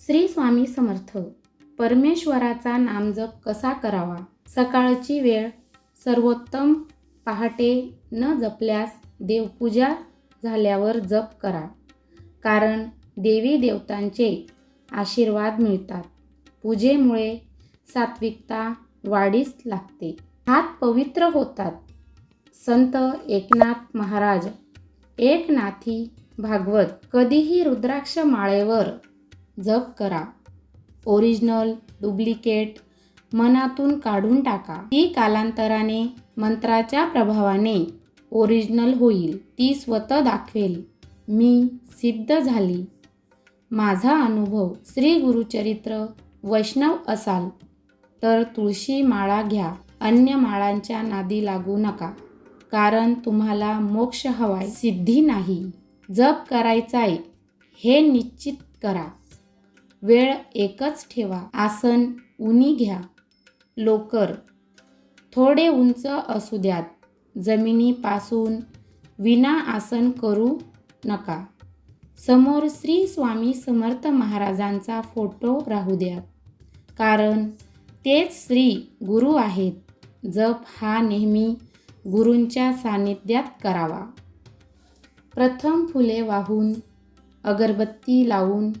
श्री स्वामी समर्थ. परमेश्वराचा नामजप कसा करावा? सकाळची वेळ सर्वोत्तम पहाटे न जपल्यास देवपूजा झाल्यावर जप करा. कारण देवी देवतांचे आशीर्वाद मिळतात. पूजेमुळे सात्विकता वाढीस लागते. हात पवित्र होतात. संत एकनाथ महाराज. एकनाथी भागवत. कधीही रुद्राक्ष माळेवर जप करा. ओरिजिनल डुप्लिकेट मनातून काढून टाका. ती कालांतराने मंत्राच्या प्रभावाने ओरिजिनल होईल. ती स्वतः दाखवेल. मी सिद्ध झाली. माझा अनुभव श्री गुरुचरित्र वैष्णव असाल. तर तुळशी माळा घ्या. अन्य माळांच्या नादी लागू नका. कारण तुम्हाला मोक्ष हवाय. सिद्धी नाही. जप करायचाय. हे निश्चित करा. वेळ एकच ठेवा. आसन उनी घ्या. लोकर. थोडे उंच असू द्यात. जमिनीपासून विना आसन करू नका. समोर श्री स्वामी समर्थ महाराजांचा फोटो राहू द्या कारण तेच श्री गुरु आहेत. जप हा नेहमी गुरूंच्या सानिध्यात करावा. प्रथम फुले वाहून अगरबत्ती लावून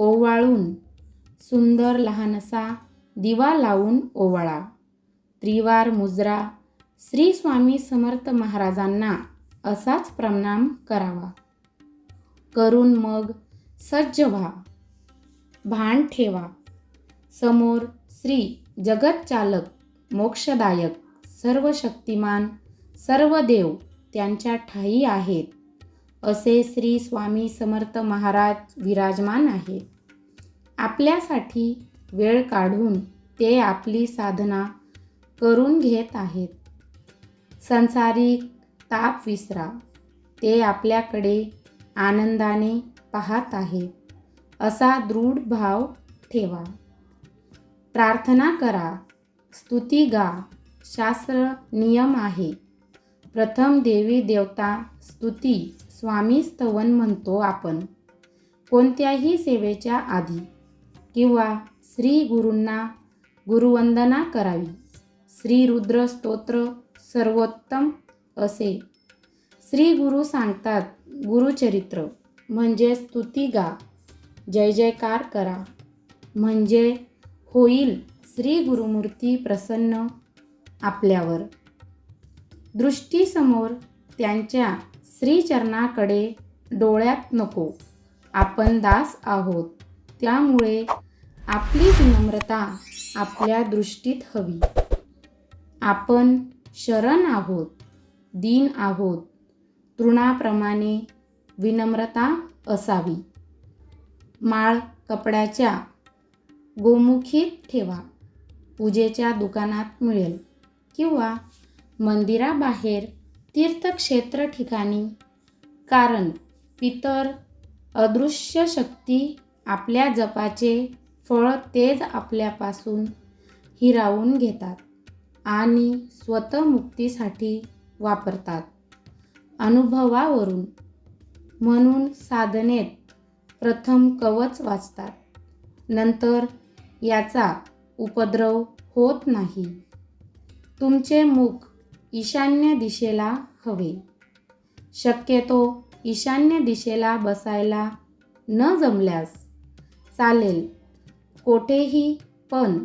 ओवाळून सुंदर लहानसा दिवा लावून ओवाळा. त्रिवार मुजरा श्री स्वामी समर्थ महाराजांना असाच प्रणाम करावा. करून मग सज्ज व्हा. भान ठेवा. समोर श्री जगतचालक मोक्षदायक सर्व शक्तिमान सर्व देव त्यांच्या ठाई आहेत. असे श्री स्वामी समर्थ महाराज विराजमान आहेत. आपल्यासाठी वेळ काढून ते आपली साधना करून घेत आहेत. संसारिक ताप विसरा ते आपल्याकडे आनंदाने पाहत आहेत. असा दृढ भाव ठेवा. प्रार्थना करा स्तुती गा शास्त्र नियम आहे. प्रथम देवी देवता स्तुती. स्वामी स्तवन म्हणतो आपण. कोणत्याही सेवेच्या आधी किंवा श्री गुरूंना गुरुवंदना करावी. श्री रुद्र स्तोत्र सर्वोत्तम असे. श्री गुरु सांगतात गुरुचरित्र म्हणजे स्तुती गा. जय जयकार करा. म्हणजे होईल श्री गुरुमूर्ती प्रसन्न आपल्यावर. दृष्टीसमोर त्यांच्या श्रीचरणाकडे डोळ्यात नको. आपण दास आहोत. त्यामुळे आपली विनम्रता आपल्या दृष्टीत हवी. आपण शरण आहोत. दीन आहोत. तृणाप्रमाणे विनम्रता असावी. माळ कपड्याच्या गोमुखीत ठेवा. पूजेच्या दुकानात मिळेल किंवा मंदिराबाहेर तीर्थक्षेत्र ठिकाणी. कारण पितर अदृश्य शक्ती आपल्या जपाचे फळ तेज आपल्यापासून हिरावून घेतात आणि स्वतमुक्तीसाठी वापरतात. अनुभवावरून म्हणून साधनेत प्रथम कवच वाचतात. नंतर याचा उपद्रव होत नाही. तुमचे मुख ईशान्य दिशेला हवे. शक्यतो ईशान्य दिशेला बसायला न जमल्यास चालेल. कोठेही पण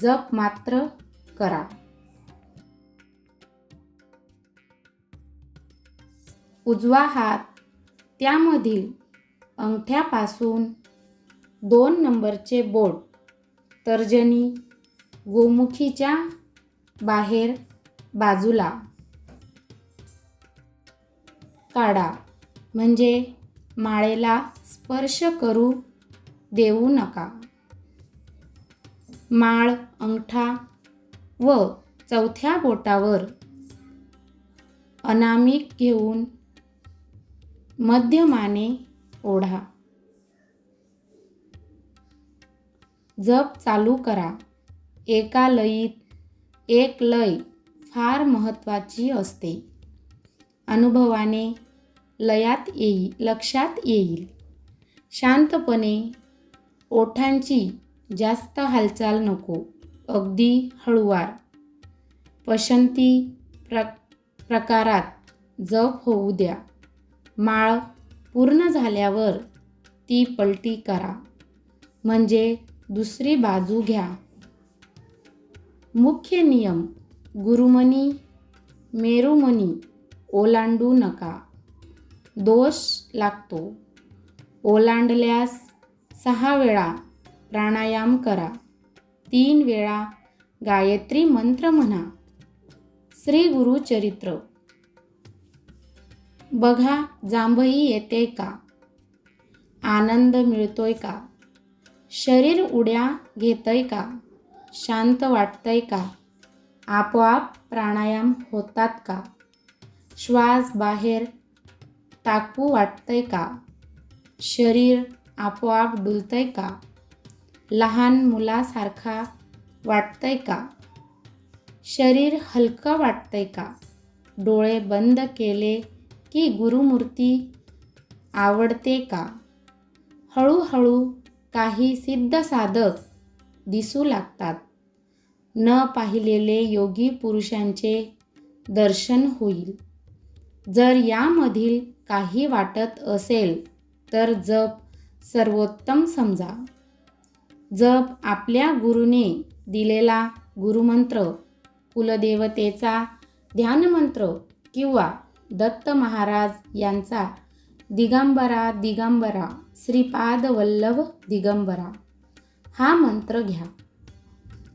जप मात्र करा. उजवा हात त्यामधील अंगठ्यापासून दोन नंबरचे बोट तर्जनी गोमुखीच्या बाहेर बाजूला. काढा. म्हणजे माळेला स्पर्श करू देऊ नका. माळ अंगठा व चौथ्या बोटावर अनामिक घेऊन मध्यमाने ओढा. जप चालू करा. एका लयीत एक लय. फार महत्त्वाची असते. अनुभवाने लयात येईल लक्षात येईल. शांतपणे ओठांची जास्त हालचाल नको अगदी हळुवार. पसंती प्र प्रकारात जप होऊ द्या. माळ पूर्ण झाल्यावर ती पलटी करा. म्हणजे दुसरी बाजू घ्या. मुख्य नियम गुरुमनी मेरुमनी ओलांडू नका. दोष लागतो. ओलांडल्यास सहा वेळा प्राणायाम करा. तीन वेळा गायत्री मंत्र म्हणा. श्री गुरुचरित्र बघा जांभई येते का? आनंद मिळतोय का? शरीर उड्या घेतंय का? शांत वाटतंय का? आपोआप प्राणायाम होतात का? श्वास बाहेर टाकू वाटतंय का? शरीर आपोआप डुलतंय का? लहान मुलासारखा वाटतंय का? शरीर हलकं वाटतंय का? डोळे बंद केले की गुरुमूर्ती आवडते का? हळूहळू काही सिद्ध साधक दिसू लागतात. न पाहिलेले योगी पुरुषांचे दर्शन होईल. जर यामधील काही वाटत असेल तर जप सर्वोत्तम समजा. जप आपल्या गुरुने दिलेला गुरुमंत्र कुलदेवतेचा ध्यानमंत्र किंवा दत्त महाराज यांचा दिगंबरा दिगंबरा श्रीपाद वल्लभ दिगंबरा हा मंत्र घ्या.